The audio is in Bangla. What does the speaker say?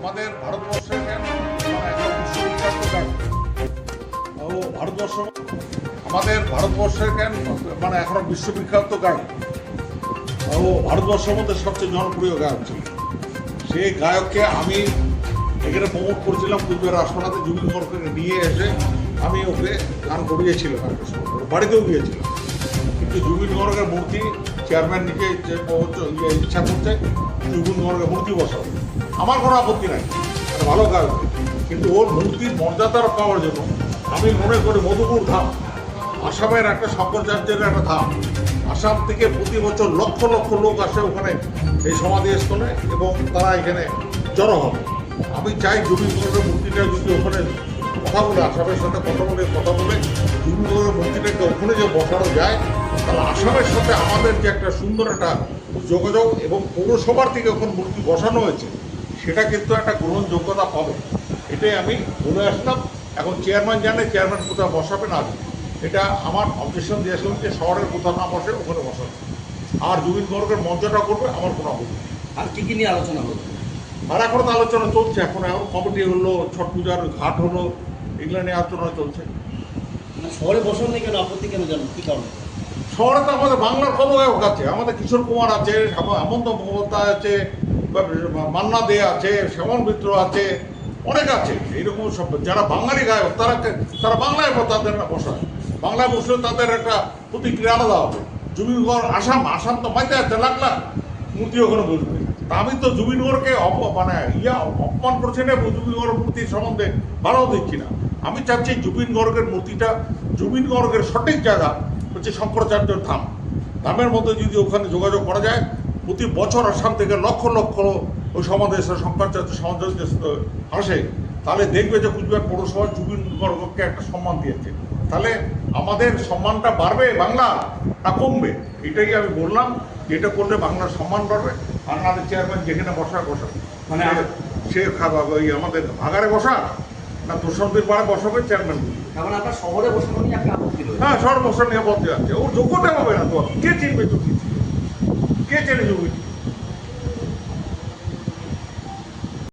আমাদের ভারতবর্ষের ভারতবর্ষ আমাদের ভারতবর্ষের কেন মানে এখনও বিশ্ববিখ্যাত গায়ক। ও ভারতবর্ষের মধ্যে সবচেয়ে জনপ্রিয় গায়ক ছিল। সেই গায়ককে আমি এখানে প্রমোট করেছিলাম পূর্বের রাষ্ট্রনাথে জুবিন নিয়ে এসে আমি ওকে গান করিয়েছিলাম। বাড়িতেও গিয়েছিলাম। কিন্তু জুবিন গর্গের মূর্তি চেয়ারম্যান নিজে ইচ্ছা করছে জুবিন গর্গের মূর্তি বসাবো আমার কোনো আপত্তি নাই ভালো কাজ। কিন্তু ওর মূর্তির মর্যাদা পাওয়ার জন্য আমি মনে করি মধুপুর ধাম, আসামের একটা শঙ্করাচার্যের একটা ধাম। আসাম থেকে প্রতি বছর লক্ষ লক্ষ লোক আসে ওখানে এই সমাধি স্থলে এবং তারা এখানে জড়ো হবে আমি চাই জুবিন গর্গের মূর্তিটা যদি ওখানে কথা বলে, আসামের সাথে কথা বলে কথা বলে জুবিন গর্গের মূর্তিটাকে ওখানে যে বসানো যায় তাহলে আসামের সাথে আমাদের যে একটা সুন্দর একটা যোগাযোগ এবং পৌরসভার থেকে ওখানে মূর্তি বসানো হয়েছে সেটা কিন্তু একটা গ্রহণযোগ্যতা পাবে। এটাই আমি বলে আসলাম। এখন চেয়ারম্যান জানে চেয়ারম্যান কোথায় বসাবে না এটা আমার অবজেকশন দিয়েছিলাম যে শহরের কোথাও না বসে ওখানে বসাবে। আর জুবিন গর্গের মঞ্চটা করবে আমার কোনো নেই। আর কি কি নিয়ে আলোচনা হলো? আর এখন তো আলোচনা চলছে এখন এখন কমিটি হলো ছট পূজার ঘাট হলো এগুলো নিয়ে আলোচনা চলছে। মানে শহরে বসানো নেই কেন? আপত্তি কেন জানো কি কারণে? শহরে তো আমাদের বাংলার গায়ক আছে। আমাদের কিশোর কুমার আছে হেম- হেমন্ত মুখোপাধ্যায় আছে মান্না দে আছে শ্যামন মিত্র আছে, অনেক আছে। এইরকম সব যারা বাঙালি গায়ক, তারা তারা বাংলায় তাদের বসায়। বাংলায় বসলে তাদের একটা প্রতিক্রিয়া আলাদা হবে। জুবিনগড় আসাম আসাম তো মাইতে আছে, লাখ লাখ মূর্তি ওখানে বসবে। তা আমি তো জুবিনগড়কে অপ মানে ইয়া অপমান করছি না, এবং জুবিনগড়ের মূর্তির সম্বন্ধে ভালো দিচ্ছি না। আমি চাচ্ছি জুবিন গর্গের মূর্তিটা জুবিন গর্গের সঠিক জায়গা হচ্ছে শঙ্করাচার্যের ধাম। ধামের মধ্যে যদি ওখানে যোগাযোগ করা যায় প্রতি বছর আসাম থেকে লক্ষ লক্ষ ওই সমাদেশের শঙ্করাচার্য সমাজ আসে তাহলে দেখবে যে কুচবিহার পৌরসভা জুবিন গর্গকে একটা সম্মান দিয়েছে। তাহলে আমাদের সম্মানটা বাড়বে বাংলা না কমবে? এটাই আমি বললাম যে এটা করলে বাংলার সম্মান বাড়বে আর আমাদের চেয়ারম্যান যেখানে বসা বসা মানে সে ওই আমাদের ভাগারে বসা না তোষণদের পাড়া বসাবে চেয়ারম্যান তার আপনার শহরে বসানো নিয়ে একটা আপত্তি রয়েছে। হ্যাঁ নিয়ে আছে। ওর যোগ্যতা হবে না তো। কে চিনবে তুমি কে? চেনে